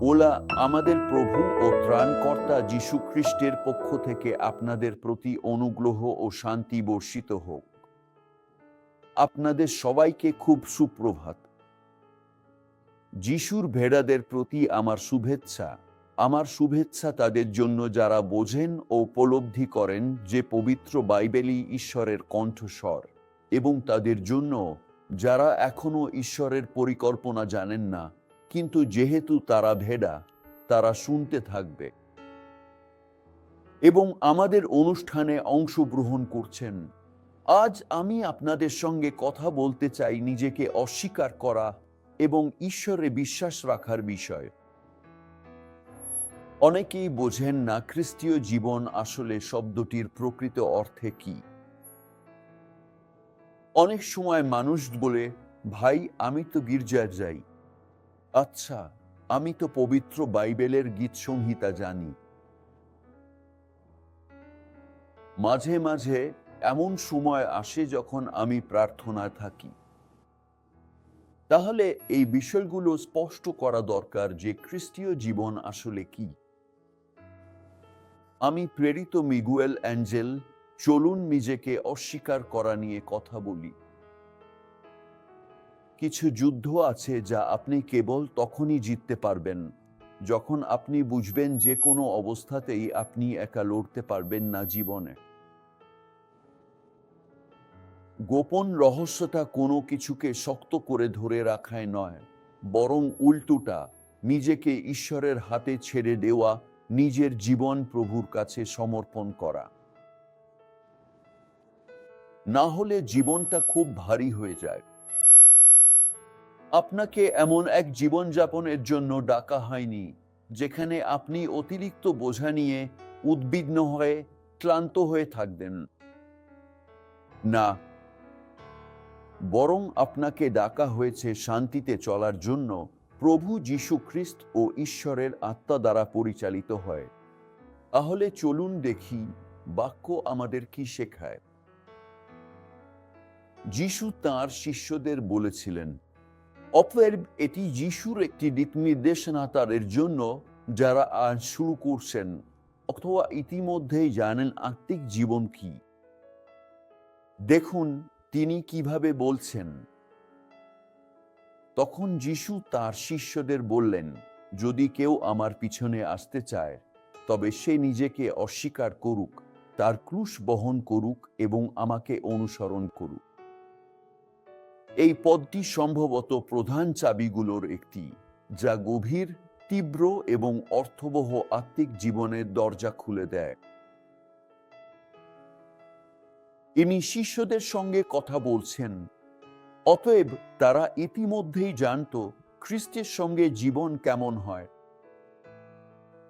OLA, আমাদের প্রভু ও ত্রাণকর্তা যীশু খ্রিস্টের পক্ষ থেকে আপনাদের প্রতি অনুগ্রহ ও শান্তি বর্ষিত হোক। আপনাদের সবাইকে খুব সুপ্রভাত। যিশুর ভেড়াদের প্রতি আমার শুভেচ্ছা। আমার শুভেচ্ছা তাদের জন্য যারা বোঝেন ও উপলব্ধি করেন যে পবিত্র বাইবেলই ঈশ্বরের কণ্ঠস্বর এবং তাদের জন্য যারা এখনও ঈশ্বরের পরিকল্পনা জানেন না কিন্তু যেহেতু তারা ভেড়া, তারা শুনতে থাকবে। এবং আমাদের অনুষ্ঠানে অংশগ্রহণ করছেন। আজ আমি আপনাদের সঙ্গে কথা বলতে চাই নিজেকে অস্বীকার করা এবং ঈশ্বরে বিশ্বাস রাখার বিষয়। অনেকেই বোঝেন না খ্রিস্টীয় জীবন আসলে শব্দটির প্রকৃত অর্থে কি। অনেক সময় মানুষ বলে, ভাই, আমি তো গির্জায় যাই। আচ্ছা আমি তো পবিত্র বাইবেলের গীত সংহিতা জানি। মাঝে মাঝে এমন সময় আসে যখন আমি প্রার্থনায় থাকি। তাহলে এই বিষয়গুলো স্পষ্ট করা দরকার যে খ্রিস্টীয় জীবন আসলে কি। আমি প্রেরিত মিগুয়েল অ্যাঞ্জেল, চলুন নিজেকে অস্বীকার করা নিয়ে কথা বলি। কিছু যুদ্ধ আছে যা আপনি কেবল তখনই জিততে পারবেন। যখন আপনি বুঝবেন যে কোনো অবস্থাতেই আপনি একা লড়তে পারবেন না জীবনে। গোপন রহস্যটা কোনো কিছুকে শক্ত করে ধরে রাখায় নয়, বরং উল্টোটা, নিজেকে ঈশ্বরের হাতে ছেড়ে দেওয়া, নিজের জীবন প্রভুর কাছে সমর্পণ করা। না হলে জীবনটা খুব ভারী হয়ে যায়। আপনাকে এমন এক জীবনযাপনের জন্য ডাকা হয়নি, যেখানে আপনি অতিরিক্ত বোঝা নিয়ে উদ্বিগ্ন হয়ে ক্লান্ত হয়ে থাকবেন। না, বরং আপনাকে ডাকা হয়েছে শান্তিতে চলার জন্য প্রভু যীশু খ্রিস্ট ও ঈশ্বরের আত্মা দ্বারা পরিচালিত হয়। তাহলে চলুন দেখি বাক্য আমাদের কি শেখায়। যিশু তাঁর শিষ্যদের বলেছিলেন অতএব এটি যিশুর একটি দিক নির্দেশনা তাদের জন্য যারা আজ শুরু করছেন অথবা ইতিমধ্যেই জানেন আত্মিক জীবন কি। দেখুন তিনি কীভাবে বলছেন। তখন যিশু তার শিষ্যদের বললেন, যদি কেউ আমার পিছনে আসতে চায়, তবে সে নিজেকে অস্বীকার করুক, তার ক্রুশ বহন করুক এবং আমাকে অনুসরণ করুক। এই পদটি সম্ভবত প্রধান চাবিগুলোর একটি, যা গভীর, তীব্র এবং অর্থবহ আত্মিক জীবনের দরজা খুলে দেয়। ইনি শিষ্যদের সঙ্গে কথা বলছেন, অতএব তারা ইতিমধ্যেই জানত খ্রিস্টের সঙ্গে জীবন কেমন হয়।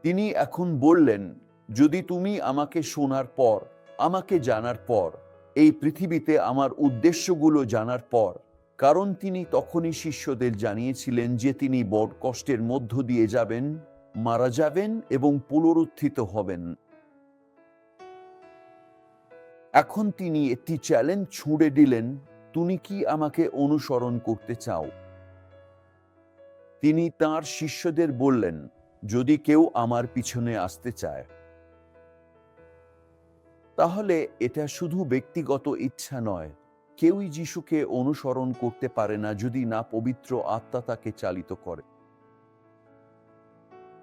তিনি এখন বললেন, যদি তুমি আমাকে শোনার পর, আমাকে জানার পর, এই পৃথিবীতে আমার উদ্দেশ্যগুলো জানার পর কারণ তিনি তখনই শিষ্যদের জানিয়েছিলেন যে তিনি বড় কষ্টের মধ্য দিয়ে যাবেন, মারা যাবেন এবং পুনরুত্থিত হবেন। এখন তিনি একটি চ্যালেঞ্জ ছুঁড়ে দিলেন, তুমি কি আমাকে অনুসরণ করতে চাও? তিনি তার শিষ্যদের বললেন, যদি কেউ আমার পিছনে আসতে চায়। তাহলে এটা শুধু ব্যক্তিগত ইচ্ছা নয় কেউই যিশুকে অনুসরণ করতে পারে না যদি না পবিত্র আত্মা তাকে চালিত করে।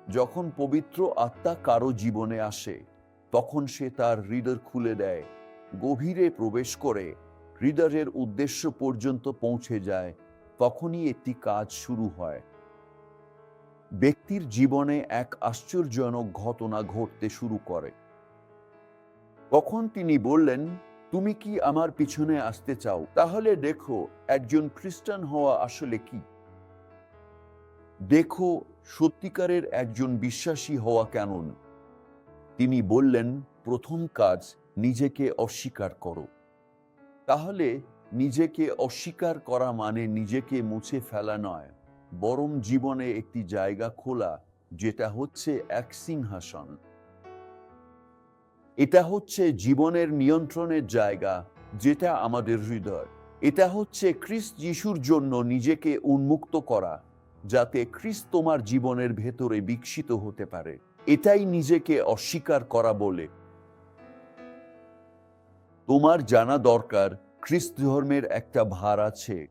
যখন পবিত্র আত্মা কারও জীবনে আসে, তখন সে তার হৃদয় খুলে দেয়, গভীরে প্রবেশ করে হৃদয়ের উদ্দেশ্য পর্যন্ত পৌঁছে যায়, তখনই একটি কাজ শুরু হয়। ব্যক্তির জীবনে এক আশ্চর্যজনক ঘটনা ঘটতে শুরু করে। তখন তিনি বললেন তুমি কি আমার পিছনে আসতে চাও? তাহলে দেখো, একজন খ্রিস্টান হওয়া আসলে কি? দেখো, সত্যিকারের একজন বিশ্বাসী হওয়া কেমন? তিনি বললেন, প্রথম কাজ, নিজেকে অস্বীকার করো। তাহলে, নিজেকে অস্বীকার করা মানে নিজেকে মুছে ফেলা নয়, বরং জীবনে একটি জায়গা খোলা, যেটা হচ্ছে এক সিংহাসন। এটা হচ্ছে জীবনের নিয়ন্ত্রণের জায়গা যেটা আমাদের হৃদয়। এটা হচ্ছে খ্রিস্ট যিশুর জন্য নিজেকে উন্মুক্ত করা, যাতে খ্রিস্ট তোমার জীবনের ভেতরে বিকশিত হতে পারে। এটাই নিজেকে অস্বীকার করা বলে। তোমার জানা দরকার, খ্রিস্ট ধর্মের একটা ভার আছে।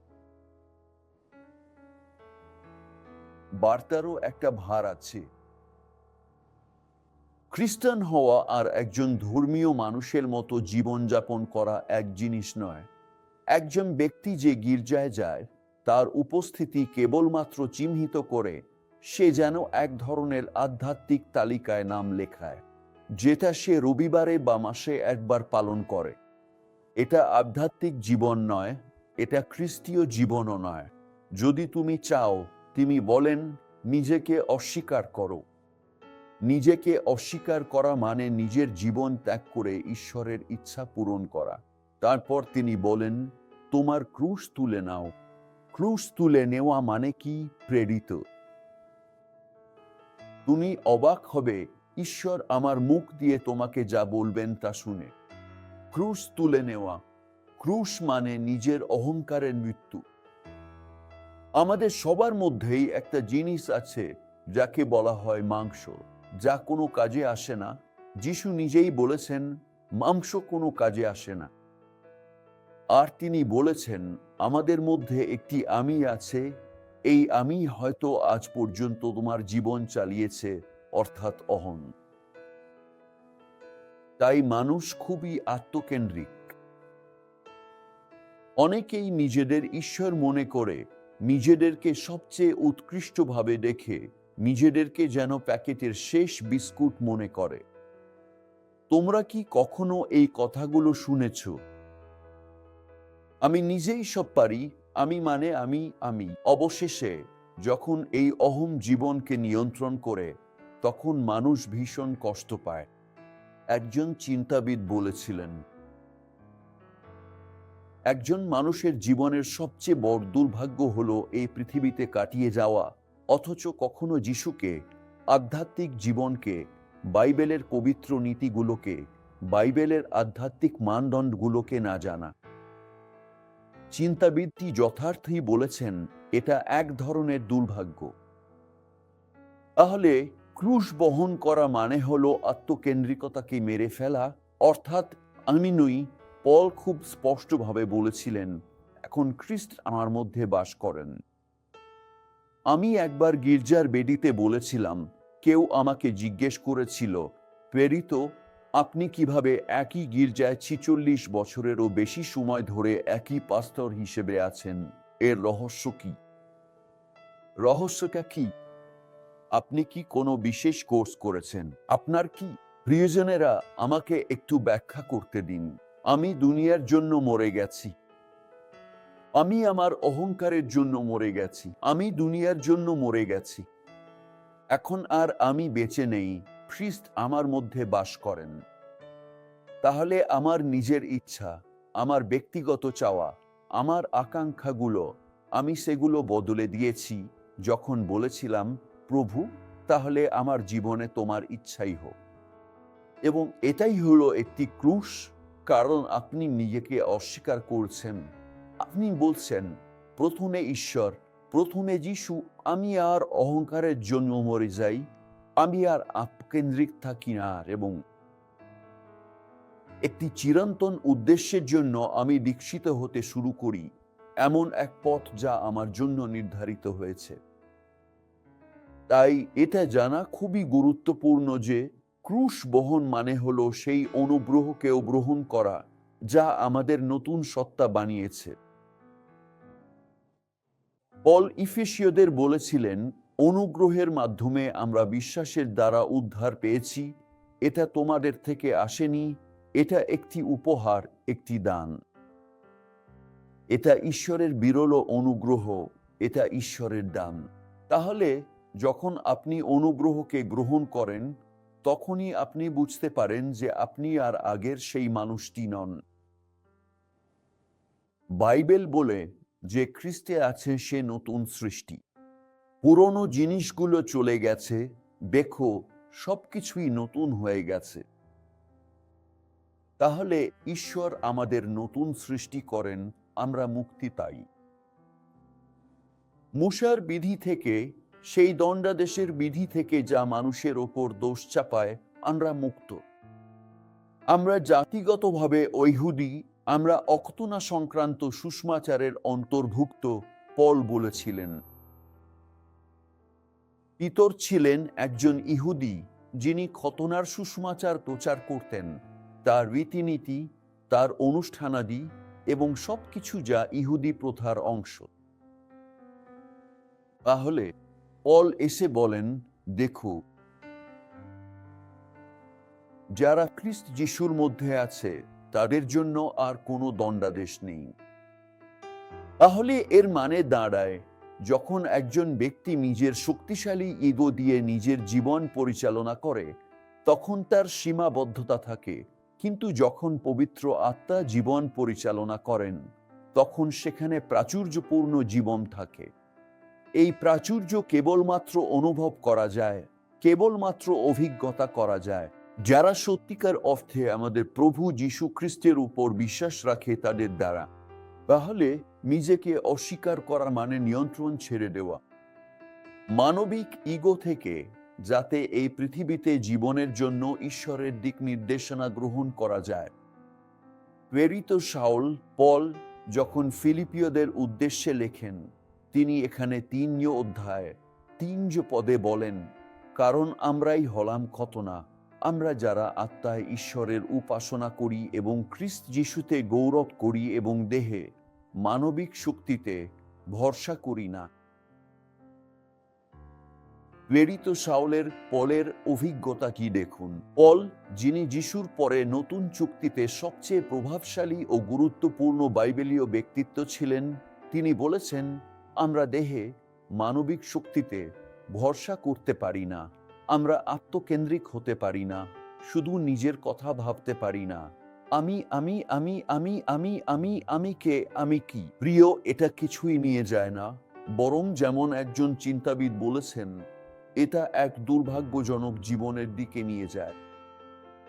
বার্তারও একটা ভার আছে। খ্রিস্টান হওয়া আর একজন ধর্মীয় মানুষের মতো জীবনযাপন করা এক জিনিস নয়। একজন ব্যক্তি যে গির্জায় যায়, তার উপস্থিতি কেবলমাত্র চিহ্নিত করে সে যেন এক ধরনের আধ্যাত্মিক তালিকায় নাম লেখায়, যেটা সে রবিবারে বা মাসে একবার পালন করে। এটা আধ্যাত্মিক জীবন নয়, এটা খ্রিস্টীয় জীবনও নয়। যদি তুমি চাও তিনি বলেন, নিজেকে অস্বীকার করো। নিজেকে অস্বীকার করা মানে নিজের জীবন ত্যাগ করে ঈশ্বরের ইচ্ছা পূরণ করা। তারপর তিনি বলেন, তোমার ক্রুশ তুলে নাও। ক্রুশ তুলে নেওয়া মানে কি? প্রেরিত। তুমি অবাক হবে, ঈশ্বর আমার মুখ দিয়ে তোমাকে যা বলবেন তা শুনে। ক্রুশ তুলে নেওয়া। ক্রুশ মানে নিজের অহংকারের মৃত্যু। আমাদের সবার মধ্যেই একটা জিনিস আছে, যাকে বলা হয় মাংস। যা কোনো কাজে আসে না, যিশু নিজেই বলেছেন, মাংস কোনো কাজে আসে না। আর তিনি বলেছেন, আমাদের মধ্যে একটি আমি আছে, এই আমি হয়তো আজ পর্যন্ত তোমার জীবন চালিয়েছে, অর্থাৎ অহং তাই মানুষ খুবই আত্মকেন্দ্রিক। অনেকেই নিজেদের ঈশ্বর মনে করে, নিজেদেরকে সবচেয়ে উৎকৃষ্টভাবে দেখে নিজেদেরকে যেন প্যাকেটের শেষ বিস্কুট মনে করে। তোমরা কি কখনো এই কথাগুলো শুনেছ? আমি নিজেই সব পারি, আমি মানে আমি আমি। অবশেষে যখন এই অহম জীবনকে নিয়ন্ত্রণ করে, তখন মানুষ ভীষণ কষ্ট পায়। একজন চিন্তাবিদ বলেছিলেন, একজন মানুষের জীবনের সবচেয়ে বড় দুর্ভাগ্য হলো এই পৃথিবীতে কাটিয়ে যাওয়া। অথচ কখনো যিশুকে, আধ্যাত্মিক জীবনকে, বাইবেলের পবিত্র নীতিগুলোকে, বাইবেলের আধ্যাত্মিক মানদণ্ডগুলোকে না জানা। চিন্তাবিদটি যথার্থই বলেছেন, এটা এক ধরনের দুর্ভাগ্য। তাহলে ক্রুশ বহন করা মানে হলো আত্মকেন্দ্রিকতাকে মেরে ফেলা, অর্থাৎ আমি নই, পল খুব স্পষ্টভাবে বলেছিলেন, এখন খ্রিস্ট আমার মধ্যে বাস করেন। আমি একবার গির্জার বেদিতে বলেছিলাম, কেউ আমাকে জিজ্ঞেস করেছিল, প্রেরিত, আপনি কীভাবে একই গির্জায় ছিচল্লিশ বছরেরও বেশি সময় ধরে একই পাস্তর হিসেবে আছেন? এর রহস্য কি? রহস্যটা কি? আপনি কি কোনো বিশেষ কোর্স করেছেন? আপনার কি? প্রিয়জনেরা আমাকে একটু ব্যাখ্যা করতে দিন। আমি দুনিয়ার জন্য মরে গেছি। আমি আমার অহংকারের জন্য মরে গেছি। আমি দুনিয়ার জন্য মরে গেছি। এখন আর আমি বেঁচে নেই। খ্রিস্ট আমার মধ্যে বাস করেন। তাহলে আমার নিজের ইচ্ছা, আমার ব্যক্তিগত চাওয়া, আমার আকাঙ্ক্ষাগুলো আমি সেগুলো বদলে দিয়েছি। যখন বলেছিলাম, প্রভু, তাহলে আমার জীবনে তোমার ইচ্ছাই হোক। এবং এটাই হলো একটি ক্রুশ, কারণ আপনি নিজেকে অস্বীকার করছেন। আপনি বলছেন, প্রথমে ঈশ্বর, প্রথমে যিশু, আমি আর অহংকারের জন্য মরে যাই, আমি আর আপকেন্দ্রিক থাকি না এবং একটি চিরন্তন উদ্দেশ্যের জন্য আমি দীক্ষিত হতে শুরু করি এমন এক পথ যা আমার জন্য নির্ধারিত হয়েছে। তাই এটা জানা খুবই গুরুত্বপূর্ণ যে ক্রুশ বহন মানে হলো সেই অনুগ্রহকেও গ্রহণ করা যা আমাদের নতুন সত্তা বানিয়েছে। পল ইফেসীয়দের বলেছিলেন, অনুগ্রহের মাধ্যমে আমরা বিশ্বাসের দ্বারা উদ্ধার পেয়েছি। এটা তোমাদের থেকে আসেনি। এটা একটি উপহার, একটি দান। এটা ঈশ্বরের বিরল অনুগ্রহ, এটা ঈশ্বরের দান। তাহলে, যখন আপনি অনুগ্রহকে গ্রহণ করেন, তখনই আপনি বুঝতে পারেন যে আপনি আর আগের সেই মানুষটি নন। বাইবেল বলে যে খ্রিস্টে আছে সে নতুন সৃষ্টি। পুরনো জিনিসগুলো চলে গেছে, দেখো সবকিছুই নতুন হয়ে গেছে। তাহলে ঈশ্বর আমাদের নতুন সৃষ্টি করেন, আমরা মুক্তি পাই মুসার বিধি থেকে, সেই দণ্ডাদেশের বিধি থেকে যা মানুষের ওপর দোষ চাপায়, আমরা মুক্ত। আমরা জাতিগতভাবে ঐহুদি আমরা অক্তনা সংক্রান্ত সুষমাচারের অন্তর্ভুক্ত পল বলেছিলেন। পিতর ছিলেন একজন ইহুদি যিনি খতনার সুষমাচার প্রচার করতেন। তার রীতিনীতি, তার অনুষ্ঠানাদি এবং সবকিছু যা ইহুদি প্রথার অংশ। তাহলে পল এসে বলেন, দেখো, যারা খ্রিস্ট যিশুর মধ্যে আছে তাদের জন্য আর কোনো দণ্ডাদেশ নেই। তাহলে এর মানে দাঁড়ায়, যখন একজন ব্যক্তি নিজের শক্তিশালী ইগো দিয়ে নিজের জীবন পরিচালনা করে, তখন তার সীমাবদ্ধতা থাকে। কিন্তু যখন পবিত্র আত্মা জীবন পরিচালনা করেন, তখন সেখানে প্রাচুর্যপূর্ণ জীবন থাকে। এই প্রাচুর্য কেবলমাত্র অনুভব করা যায়, কেবলমাত্র অভিজ্ঞতা করা যায় যারা সত্যিকার অর্থে আমাদের প্রভু যীশু খ্রিস্টের উপর বিশ্বাস রাখে তাদের দ্বারা, তাহলে নিজেকে অস্বীকার করা মানে নিয়ন্ত্রণ ছেড়ে দেওয়া। মানবিক ইগো থেকে যাতে এই পৃথিবীতে জীবনের জন্য ঈশ্বরের দিক নির্দেশনা গ্রহণ করা যায়। প্রেরিত শাউল পল যখন ফিলিপিয়দের উদ্দেশ্যে লেখেন, তিনি এখানে তিন অধ্যায় তিন পদে বলেন, কারণ আমরাই হলাম খতনা আমরা যারা আত্মায় ঈশ্বরের উপাসনা করি এবং খ্রিস্ট যিশুতে গৌরব করি এবং দেহে মানবিক শক্তিতে ভরসা করি না। প্রেরিত শাওলের পলের অভিজ্ঞতা কি দেখুন? পল, যিনি যিশুর পরে নতুন চুক্তিতে সবচেয়ে প্রভাবশালী ও গুরুত্বপূর্ণ বাইবেলীয় ব্যক্তিত্ব ছিলেন, তিনি বলেছেন, আমরা দেহে মানবিক শক্তিতে ভরসা করতে পারি না। আমরা আত্মকেন্দ্রিক হতে পারি না, শুধু নিজের কথা ভাবতে পারি না। আমি আমি আমি আমি আমি আমি আমি কে, আমি কি? প্রিয়, এটা কিছুই নিয়ে যায় না। বরং যেমন একজন চিন্তাবিদ বলেছেন, এটা এক দুর্ভাগ্যজনক জীবনের দিকে নিয়ে যায়।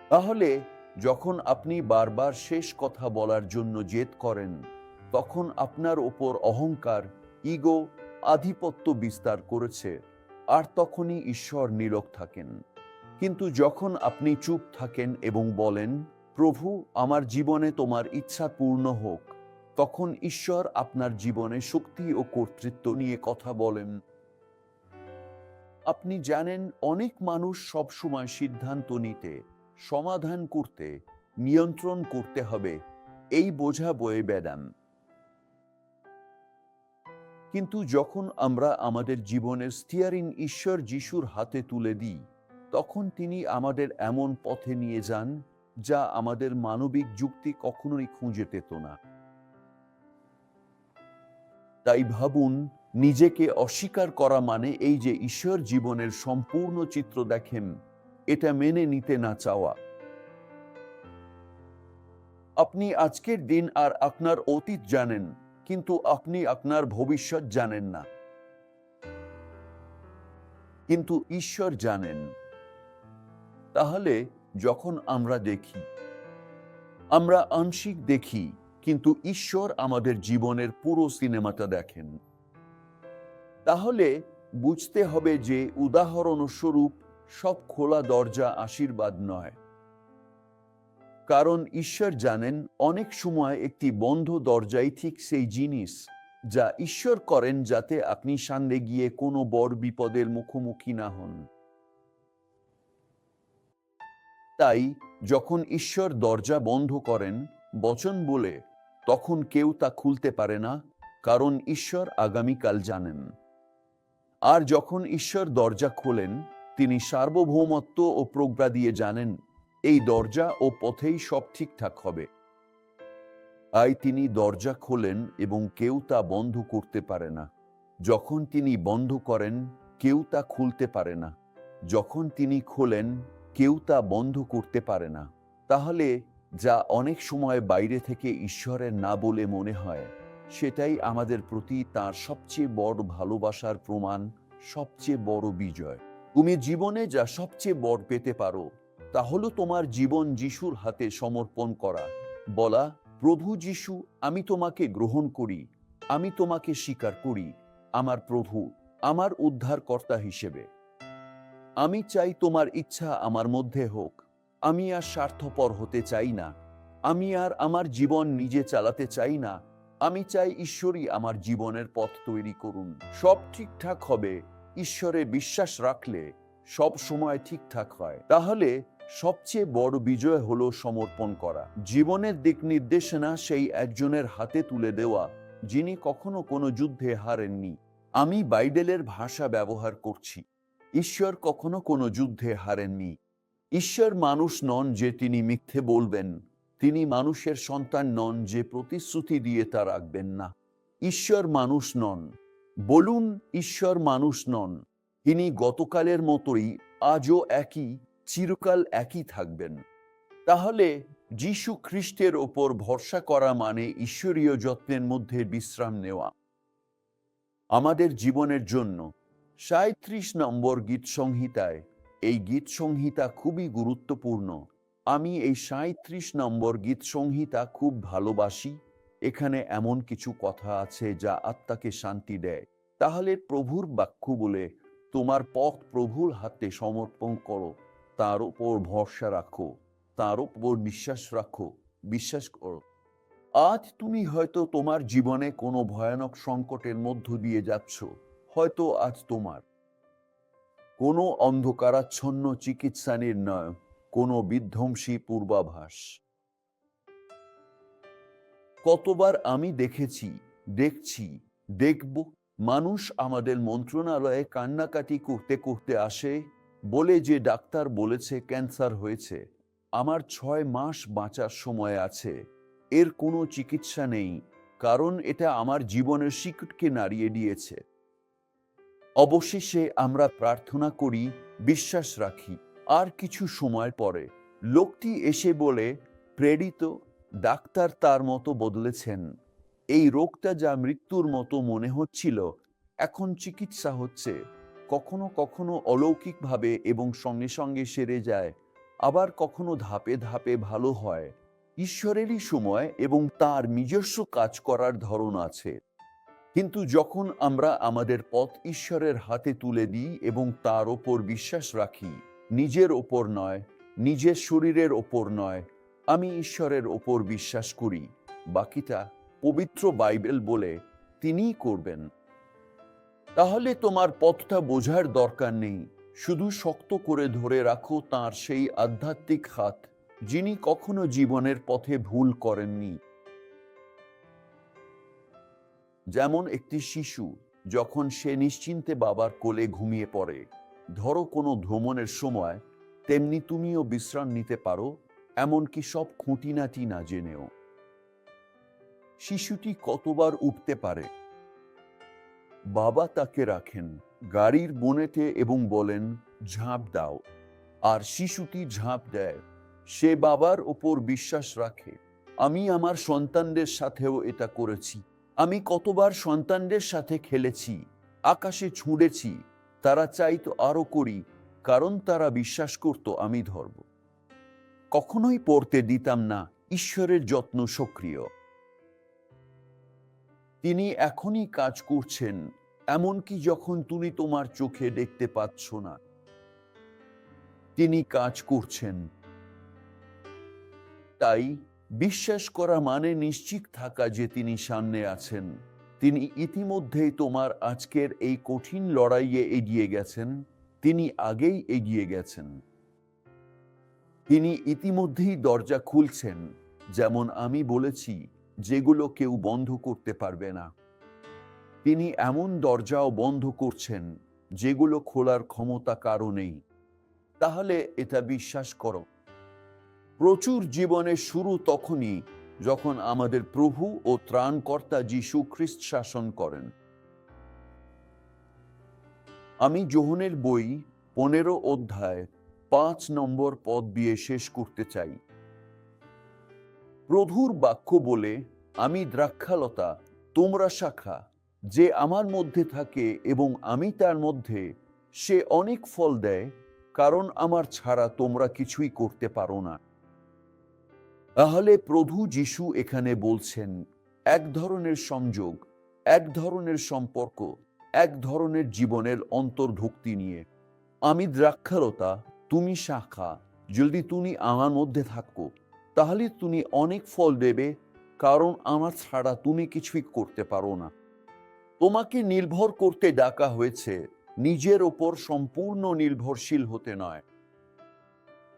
তাহলে, যখন আপনি বারবার শেষ কথা বলার জন্য জেদ করেন, তখন আপনার ওপর অহংকার, ইগো, আধিপত্য বিস্তার করেছে। আর তখনই ঈশ্বর নীরব থাকেন। কিন্তু যখন আপনি চুপ থাকেন এবং বলেন, প্রভু, আমার জীবনে তোমার ইচ্ছা পূর্ণ হোক, তখন ঈশ্বর আপনার জীবনে শক্তি ও কর্তৃত্ব নিয়ে কথা বলেন। আপনি জানেন, অনেক মানুষ সবসময় সিদ্ধান্ত নিতে, সমাধান করতে, নিয়ন্ত্রণ করতে হবে, এই বোঝা বয়ে বেড়ান। কিন্তু যখন আমরা আমাদের জীবনের স্টিয়ারিং ঈশ্বর যিশুর হাতে তুলে দিই, তখন তিনি আমাদের এমন পথে নিয়ে যান যা আমাদের মানবিক যুক্তি কখনোই খুঁজে পেত না। তাই ভাবুন, নিজেকে অস্বীকার করা মানে এই যে ঈশ্বর জীবনের সম্পূর্ণ চিত্র দেখেন, এটা মেনে নিতে না চাওয়া। আপনি আজকের দিন আর আপনার অতীত জানেন কিন্তু আপনি আপনার ভবিষ্যৎ জানেন না। কিন্তু ঈশ্বর জানেন। তাহলে যখন আমরা দেখি, আমরা আংশিক দেখি, কিন্তু ঈশ্বর আমাদের জীবনের পুরো সিনেমাটা দেখেন। তাহলে বুঝতে হবে যে উদাহরণস্বরূপ সব খোলা দরজা আশীর্বাদ নয়। কারণ ঈশ্বর জানেন অনেক সময় একটি বন্ধ দরজাই ঠিক সেই জিনিস যা ঈশ্বর করেন যাতে আপনি সামনে গিয়ে কোনো বড় বিপদের মুখোমুখি না হন। তাই যখন ঈশ্বর দরজা বন্ধ করেন বচন বলে, তখন কেউ তা খুলতে পারে না, কারণ ঈশ্বর আগামীকাল জানেন। আর যখন ঈশ্বর দরজা খোলেন, তিনি সার্বভৌমত্ব ও প্রজ্ঞা দিয়ে জানেন এই দরজা ও পথেই সব ঠিকঠাক হবে। তাই তিনি দরজা খোলেন এবং কেউ তা বন্ধ করতে পারে না। যখন তিনি বন্ধ করেন, কেউ তা খুলতে পারে না। যখন তিনি খোলেন, কেউ তা বন্ধ করতে পারে না। তাহলে যা অনেক সময় বাইরে থেকে ঈশ্বরের না বলে মনে হয়, সেটাই আমাদের প্রতি তার সবচেয়ে বড় ভালোবাসার প্রমাণ, সবচেয়ে বড় বিজয়। তুমি জীবনে যা সবচেয়ে বড় পেতে পারো তা হলো তোমার জীবন যিশুর হাতে সমর্পণ করা। বলা, প্রভু যিশু, আমি তোমাকে গ্রহণ করি, আমি তোমাকে স্বীকার করি, আমার প্রভু, আমার উদ্ধারকর্তা হিসেবে। আমি চাই তোমার ইচ্ছা আমার মধ্যে হোক, আমি আর স্বার্থপর হতে চাই না, আমি আর আমার জীবন নিজে চালাতে চাই না, আমি চাই ঈশ্বরই আমার জীবনের পথ তৈরি করুন। সব ঠিকঠাক হবে, ঈশ্বরে বিশ্বাস রাখলে সব সময় ঠিকঠাক হয়। তাহলে সবচেয়ে বড় বিজয় হলো সমর্পণ করা। জীবনের দিক নির্দেশনা সেই একজনের হাতে তুলে দেওয়া, যিনি কখনো কোনো যুদ্ধে হারেননি। আমি বাইবেলের ভাষা ব্যবহার করছি। ঈশ্বর কখনো কোনো যুদ্ধে হারেননি। ঈশ্বর মানুষ নন যে তিনি মিথ্যে বলবেন, তিনি মানুষের সন্তান নন যে প্রতিশ্রুতি দিয়ে তা রাখবেন না। ঈশ্বর মানুষ নন। বলুন, ঈশ্বর মানুষ নন। তিনি গতকালের মতোই আজও একই চিরকাল একই থাকবেন। তাহলে যীশু খ্রিস্টের ওপর ভরসা করা মানে ঈশ্বরীয় যত্নের মধ্যে বিশ্রাম নেওয়া। আমাদের জীবনের জন্য সাঁত্রিশ নম্বর গীত সংহিতায় এই গীত সংহিতা খুবই গুরুত্বপূর্ণ। আমি এই সাঁত্রিশ নম্বর গীত সংহিতা খুব ভালোবাসি। এখানে এমন কিছু কথা আছে যা আত্মাকে শান্তি দেয়। তাহলে প্রভুর বাক্য বলে তোমার পথ প্রভুর হাতে সমর্পণ করো। তার উপর ভরসা রাখো, তার উপর বিশ্বাস রাখো, বিশ্বাস করো। আজ তুমি হয়তো তোমার জীবনে কোনো ভয়ানক সংকটের মধ্য দিয়ে যাচ্ছ, হয়তো আজ তোমার। কোনো অন্ধকারাচ্ছন্ন চিকিৎসা নির্ণয়, কোনো বিধ্বংসী পূর্বাভাস। কতবার আমি দেখেছি, দেখছি, দেখব, মানুষ আমাদের মন্ত্রণালয়ে কান্নাকাটি করতে করতে আসে বলে যে ডাক্তার বলেছে ক্যান্সার হয়েছে, আমার ছয় মাস বাঁচার সময় আছে। এর কোনো চিকিৎসা নেই, কারণ এটা আমার জীবনের শিকটকে নাড়িয়ে দিয়েছে। অবশেষে আমরা প্রার্থনা করি, বিশ্বাস রাখি, আর কিছু সময় পরে। লোকটি এসে বলে, প্রেরিত, ডাক্তার তার মতো বদলেছেন। এই রোগটা যা মৃত্যুর মতো মনে হচ্ছিল, এখন চিকিৎসা হচ্ছে। কখনো কখনো অলৌকিকভাবে এবং সঙ্গে সঙ্গে সেরে যায়, আবার কখনো ধাপে ধাপে ভালো হয়। ঈশ্বরেরই সময় এবং তার নিজস্ব কাজ করার ধরন আছে। কিন্তু যখন আমরা আমাদের পথ ঈশ্বরের হাতে তুলে দিই এবং তার ওপর বিশ্বাস রাখি, নিজের ওপর নয়, নিজের শরীরের ওপর নয়, আমি ঈশ্বরের ওপর বিশ্বাস করি। বাকিটা পবিত্র বাইবেল বলে তিনিই করবেন। তাহলে তোমার পথটা বোঝার দরকার নেই। শুধু শক্ত করে ধরে রাখো তার সেই আধ্যাত্মিক হাত, যিনি কখনো জীবনের পথে ভুল করেননি। যেমন একটি শিশু, যখন সে নিশ্চিন্তে বাবার কোলে ঘুমিয়ে পড়ে, ধরো কোনো ভ্রমণের সময়, তেমনি তুমিও বিশ্রাম নিতে পারো, এমনকি সব খুঁটিনাটি না জেনেও। শিশুটি কতবার উঠতে পারে? বাবা তাকে রাখেন, গাড়ির বনেটে এবং বলেন, ঝাঁপ দাও। আর শিশুটি ঝাঁপ দেয়। সে বাবার ওপর বিশ্বাস রাখে, আমি আমার সন্তানদের সাথেও এটা করেছি। আমি কতবার সন্তানদের সাথে খেলেছি, আকাশে ছুঁড়েছি, তারা চাইতো আরও করি, কারণ তারা বিশ্বাস করত আমি ধরব। কখনোই পড়তে দিতাম না, ঈশ্বরের যত্ন সক্রিয়। তিনি এখনই কাজ করছেন, এমনকি যখন তুমি তোমার চোখে দেখতে পাচ্ছ না। তিনি কাজ করছেন। তাই বিশ্বাস করা মানে নিশ্চিত থাকা যে তিনি সামনে আছেন। তিনি ইতিমধ্যেই তোমার আজকের এই কঠিন লড়াইয়ে এগিয়ে গেছেন, তিনি আগেই এগিয়ে গেছেন। তিনি ইতিমধ্যেই দরজা খুলছেন, যেমন আমি বলেছি। যেগুলো কেউ বন্ধ করতে পারবে না। তিনি এমন দরজাও বন্ধ করছেন যেগুলো খোলার ক্ষমতা কারও নেই। তাহলে এটা বিশ্বাস করো। প্রচুর জীবনের শুরু তখনই যখন আমাদের প্রভু ও ত্রাণকর্তা যীশু খ্রিস্ট শাসন করেন। আমি যোহনের বই পনেরো অধ্যায় পাঁচ নম্বর পদ দিয়ে শেষ করতে চাই। প্রভুর বাক্য বলে, আমি দ্রাক্ষালতা, তোমরা শাখা, যে আমার মধ্যে থাকে এবং আমি তার মধ্যে, সে অনেক ফল দেয়, কারণ আমার ছাড়া তোমরা কিছুই করতে পারো না। তাহলে প্রভু যিশু এখানে বলছেন, এক ধরনের সংযোগ, এক ধরনের সম্পর্ক, এক ধরনের জীবনের অন্তর্ভুক্তি নিয়ে। আমি দ্রাক্ষালতা, তুমি শাখা, যদি তুমি আমার মধ্যে থাকো তাহলে তুমি অনেক ফল দেবে, কারণ আমার ছাড়া তুমি কিছুই করতে পারো না। তোমাকে নির্ভর করতে ডাকা হয়েছে, নিজের ওপর সম্পূর্ণ নির্ভরশীল হতে নয়।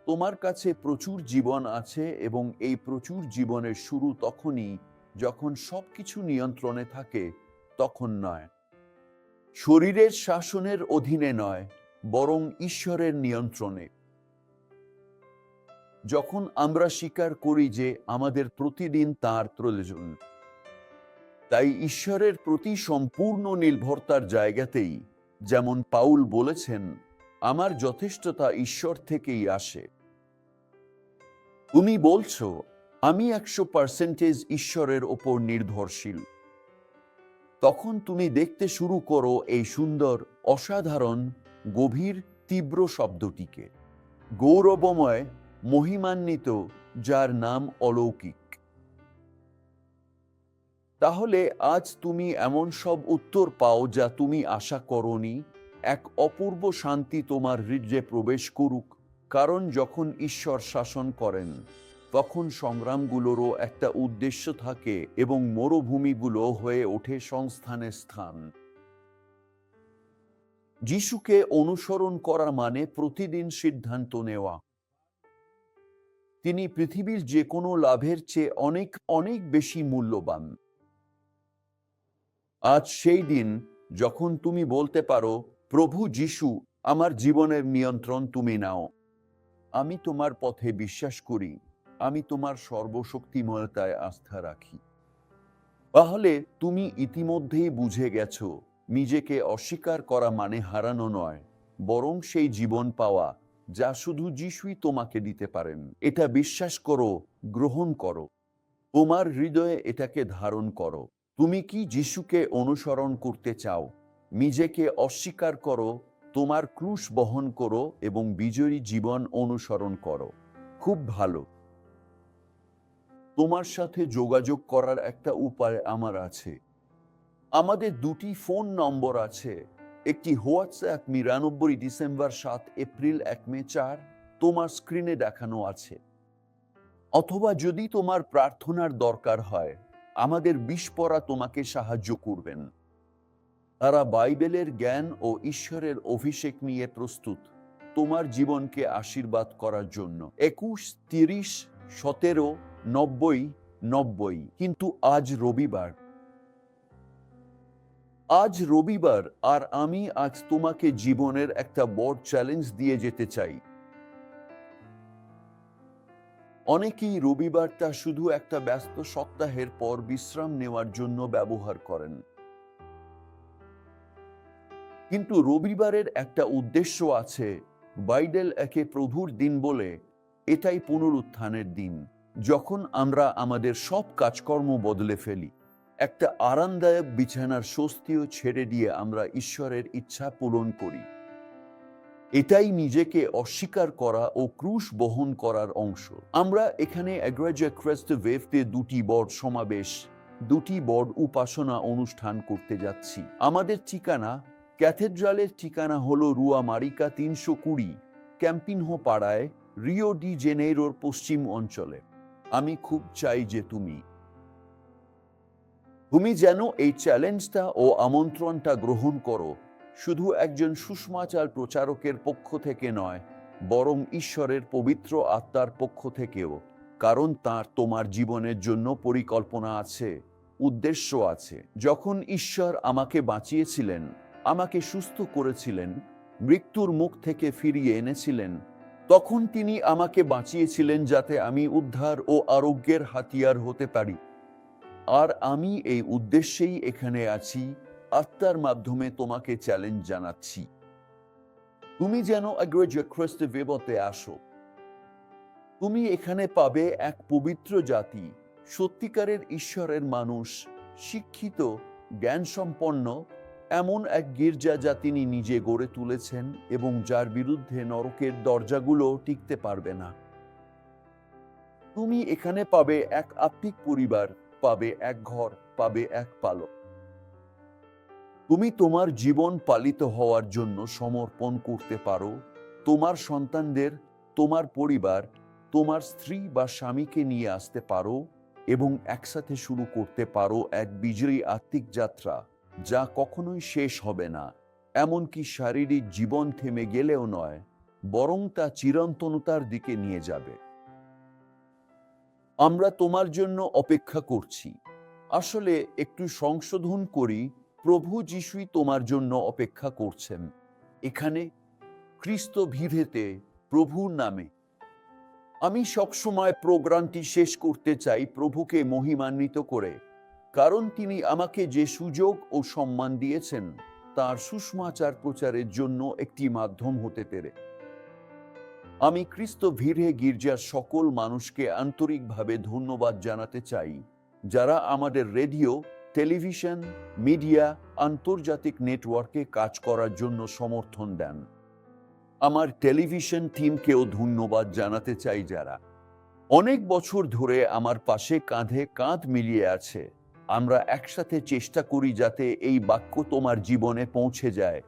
তোমার কাছে প্রচুর জীবন আছে এবং এই প্রচুর জীবনের শুরু তখনই যখন সবকিছু নিয়ন্ত্রণে থাকে, তখন নয়। শরীরের শাসনের অধীনে নয়, বরং ঈশ্বরের নিয়ন্ত্রণে। যখন আমরা স্বীকার করি যে আমাদের প্রতিদিন তার প্রয়োজন, তাই ঈশ্বরের প্রতি সম্পূর্ণ নির্ভরতার জায়গাতেই, যেমন পাউল বলেছেন, আমার যথেষ্টতা ঈশ্বর থেকেই আসে। তুমি বলছো, আমি একশো পার্সেন্টেজ ঈশ্বরের ওপর নির্ভরশীল। তখন তুমি দেখতে শুরু করো এই সুন্দর, অসাধারণ, গভীর, তীব্র শব্দটিকে। গৌরবময় মহিমান্বিত, যার নাম অলৌকিক। তাহলে আজ তুমি এমন সব উত্তর পাও যা তুমি আশা করনি? এক অপূর্ব শান্তি তোমার হৃদয়ে প্রবেশ করুক, কারণ যখন ঈশ্বর শাসন করেন, তখন সংগ্রামগুলোরও একটা উদ্দেশ্য থাকে এবং মরুভূমিগুলো হয়ে ওঠে সংস্থানের স্থান। যিশুকে অনুসরণ করা মানে প্রতিদিন সিদ্ধান্ত নেওয়া। তিনি পৃথিবীর যে কোনো লাভের চেয়ে অনেক অনেক বেশি মূল্যবান। আজ সেই দিন যখন তুমি বলতে পারো, প্রভু যিশু, আমার জীবনের নিয়ন্ত্রণ তুমি নাও। আমি তোমার পথে বিশ্বাস করি, আমি তোমার সর্বশক্তিময়তায় আস্থা রাখি। তাহলে তুমি ইতিমধ্যেই বুঝে গেছো, নিজেকে অস্বীকার করা মানে হারানো নয়, বরং সেই জীবন পাওয়া যা শুধু যিশুই তোমাকে দিতে পারেন। এটা বিশ্বাস করো, গ্রহণ করো। তোমার হৃদয়ে এটাকে ধারণ করো। তুমি কি যিশুকে অনুসরণ করতে চাও? নিজেকে অস্বীকার করো, তোমার ক্রুশ বহন করো এবং বিজয়ী জীবন অনুসরণ করো। খুব ভালো। তোমার সাথে যোগাযোগ করার একটা উপায় আমার আছে। আমাদের দুটি ফোন নম্বর আছে। একটি হোয়াটসঅ্যাপ নিরানব্বই ডিসেম্বর সাত এপ্রিল এক মে চার তোমার স্ক্রিনে দেখানো আছে। অথবা যদি তোমার প্রার্থনার দরকার হয়, আমাদের বিস্পরা তোমাকে সাহায্য করবেন। তারা বাইবেলের জ্ঞান ও ঈশ্বরের অভিষেক নিয়ে প্রস্তুত তোমার জীবনকে আশীর্বাদ করার জন্য। একুশ, তিরিশ, সতেরো, নব্বই নব্বই, কিন্তু আজ রবিবার। আজ রবিবার আর আমি আজ তোমাকে জীবনের একটা বড় চ্যালেঞ্জ দিয়ে যেতে চাই। অনেকেই রবিবারটা শুধু একটা ব্যস্ত সপ্তাহের পর বিশ্রাম নেওয়ার জন্য ব্যবহার করেন। কিন্তু রবিবারের একটা উদ্দেশ্য আছে, বাইডেল একে প্রভুর দিন বলে, এটাই পুনরুত্থানের দিন, যখন আমরা আমাদের সব কাজকর্ম বদলে ফেলি। একটা আরামদায়ক বিছানার স্বস্তিও ছেড়ে দিয়ে আমরা ঈশ্বরের ইচ্ছা পূরণ করি। এটাই নিজেকে অস্বীকার করা ও ক্রুশ বহন করার অংশ। আমরা এখানে ওয়েভতে দুটি বড় সমাবেশ, দুটি বড় উপাসনা অনুষ্ঠান করতে যাচ্ছি। আমাদের ঠিকানা, ক্যাথেড্রালের ঠিকানা হলো রুয়া মারিকা তিনশো কুড়ি, ক্যাম্পিনহো পাড়ায়, রিও ডি জেনেরোর পশ্চিম অঞ্চলে। আমি খুব চাই যে তুমি তুমি যেন এই চ্যালেঞ্জটা ও আমন্ত্রণটা গ্রহণ করো। শুধু একজন সুষমাচার প্রচারকের পক্ষ থেকে নয়, বরং ঈশ্বরের পবিত্র আত্মার পক্ষ থেকেও। কারণ তার তোমার জীবনের জন্য পরিকল্পনা আছে, উদ্দেশ্য আছে। যখন ঈশ্বর আমাকে বাঁচিয়েছিলেন, আমাকে সুস্থ করেছিলেন, মৃত্যুর মুখ থেকে ফিরিয়ে এনেছিলেন, তখন তিনি আমাকে বাঁচিয়েছিলেন যাতে আমি উদ্ধার ও আরোগ্যের হাতিয়ার হতে পারি। আর আমি এই উদ্দেশ্যেই এখানে আছি, আত্মার মাধ্যমে তোমাকে চ্যালেঞ্জ জানাচ্ছি। তুমি যেন বেবতে আসো। তুমি এখানে পাবে এক পবিত্র জাতি, সত্যিকারের ঈশ্বরের মানুষ, শিক্ষিত জ্ঞান সম্পন্ন এমন এক গির্জা যা তিনি নিজে গড়ে তুলেছেন এবং যার বিরুদ্ধে নরকের দরজাগুলো টিকতে পারবে না। তুমি এখানে পাবে এক আত্মিক পরিবার পাবে এক ঘর, পাবে এক পালক। তুমি তোমার জীবন পালিত হওয়ার জন্য সমর্পণ করতে পারো। তোমার সন্তানদের, তোমার পরিবার, তোমার স্ত্রী বা স্বামীকে নিয়ে আসতে পারো এবং একসাথে শুরু করতে পারো এক বিজয়ী আত্মিক যাত্রা, যা কখনোই শেষ হবে না। এমনকি শারীরিক জীবন থেমে গেলেও নয়, বরং তা চিরন্তনতার দিকে নিয়ে যাবে। আমরা তোমার জন্য অপেক্ষা করছি। আসলে একটু সংশোধন করি, প্রভু যিশুই তোমার জন্য অপেক্ষা করছেন। এখানে খ্রিস্ট ভিভেতে প্রভুর নামে। আমি সবসময় প্রোগ্রামটি শেষ করতে চাই প্রভুকে মহিমান্বিত করে, কারণ তিনি আমাকে যে সুযোগ ও সম্মান দিয়েছেন, তার সুষমাচার প্রচারের জন্য একটি মাধ্যম হতে পেরে। আমি খ্রিস্ট ভিড়ে গির্জার সকল মানুষকে আন্তরিকভাবে ধন্যবাদ জানাতে চাই, যারা আমাদের রেডিও, টেলিভিশন, মিডিয়া, আন্তর্জাতিক নেটওয়ার্কে কাজ করার জন্য সমর্থন দেন। আমার টেলিভিশন টিমকেও ধন্যবাদ জানাতে চাই যারা। অনেক বছর ধরে আমার পাশে কাঁধে কাঁধ মিলিয়ে আছে। আমরা একসাথে চেষ্টা করি যাতে এই বাক্য তোমার জীবনে পৌঁছে যায়।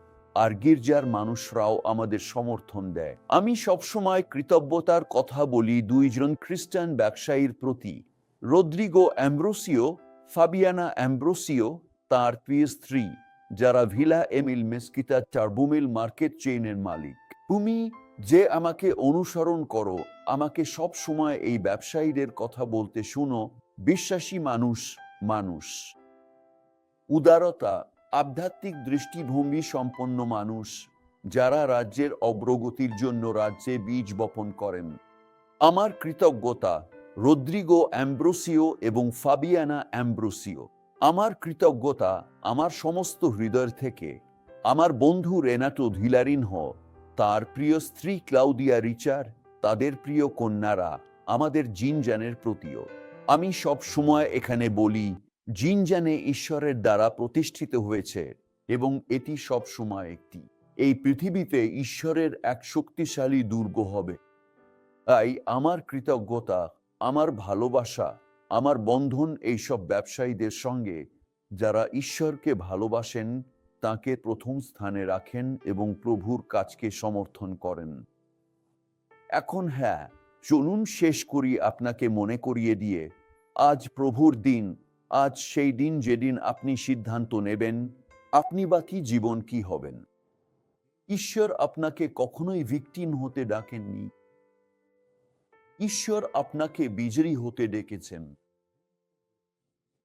আর গির্জার মানুষরাও আমাদের সমর্থন দেয়। আমি সবসময় কৃতজ্ঞতার কথা বলি দুইজন খ্রিস্টান ব্যবসায়ীর প্রতি। রদ্রিগো অ্যাম্ব্রোসিও, ফাবিয়ানা অ্যাম্ব্রোসিও, তার প্রিয় স্ত্রী, যারা ভিলা এমিল মেসকিতা চারবুমিল মার্কেট চেইনের মালিক। তুমি যে আমাকে অনুসরণ করো, আমাকে সব সময় এই ব্যবসায়ীদের কথা বলতে শুনো, বিশ্বাসী মানুষ মানুষ। উদারতা আধ্যাত্মিক দৃষ্টিভঙ্গি সম্পন্ন মানুষ যারা রাজ্যের অগ্রগতির জন্য রাজ্যে বীজ বপন করেন। আমার কৃতজ্ঞতা রদ্রিগো অ্যাম্ব্রোসিও এবং ফাবিয়ানা অ্যাম্ব্রোসিও। আমার কৃতজ্ঞতা আমার সমস্ত হৃদয় থেকে। আমার বন্ধু রেনাটো ধিলারিনহ, তার প্রিয় স্ত্রী ক্লাউদিয়া রিচার, তাদের প্রিয় কন্যারা, আমাদের জিনজানের প্রতিও। আমি সব সময় এখানে বলি জিনজানে ঈশ্বরের দ্বারা প্রতিষ্ঠিত হয়েছে এবং এটি সব সময় একটি। এই পৃথিবীতে ঈশ্বরের এক শক্তিশালী দুর্গ হবে। তাই আমার কৃতজ্ঞতা, আমার ভালোবাসা, আমার বন্ধন এইসব ব্যবসায়ীদের সঙ্গে যারা ঈশ্বরকে ভালোবাসেন, তাকে প্রথম স্থানে রাখেন এবং প্রভুর কাজকে সমর্থন করেন। এখন হ্যাঁ চলুন শেষ করি আপনাকে মনে করিয়ে দিয়ে। আজ প্রভুর দিন আজ সেই দিন যেদিন আপনি সিদ্ধান্ত নেবেন, আপনি বা কি জীবন কি হবেন? ঈশ্বর আপনাকে কখনোই ভিকটিম হতে ডাকেননি। ঈশ্বর আপনাকে বিজয়ী হতে ডেকেছেন।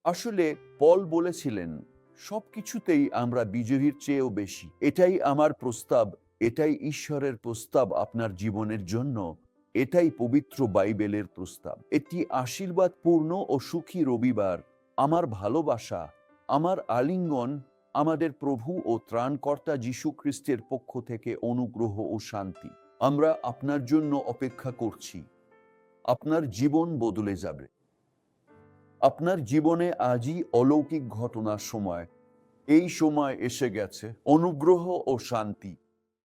আসলে পল বলেছিলেন, সবকিছুতেই আমরা বিজয়ীর চেয়েও বেশি। এটাই আমার প্রস্তাব, এটাই ঈশ্বরের প্রস্তাব আপনার জীবনের জন্য, এটাই পবিত্র বাইবেলের প্রস্তাব। এটি আশীর্বাদপূর্ণ ও সুখী রবিবার। আমার ভালোবাসা, আমার আলিঙ্গন, আমাদের প্রভু ও ত্রাণকর্তা যীশু খ্রিস্টের পক্ষ থেকে অনুগ্রহ ও শান্তি। আমরা আপনার জন্য অপেক্ষা করছি। আপনার জীবন বদলে যাবে। আপনার জীবনে আজই অলৌকিক ঘটনার সময়। এই সময় এসে গেছে। অনুগ্রহ ও শান্তি।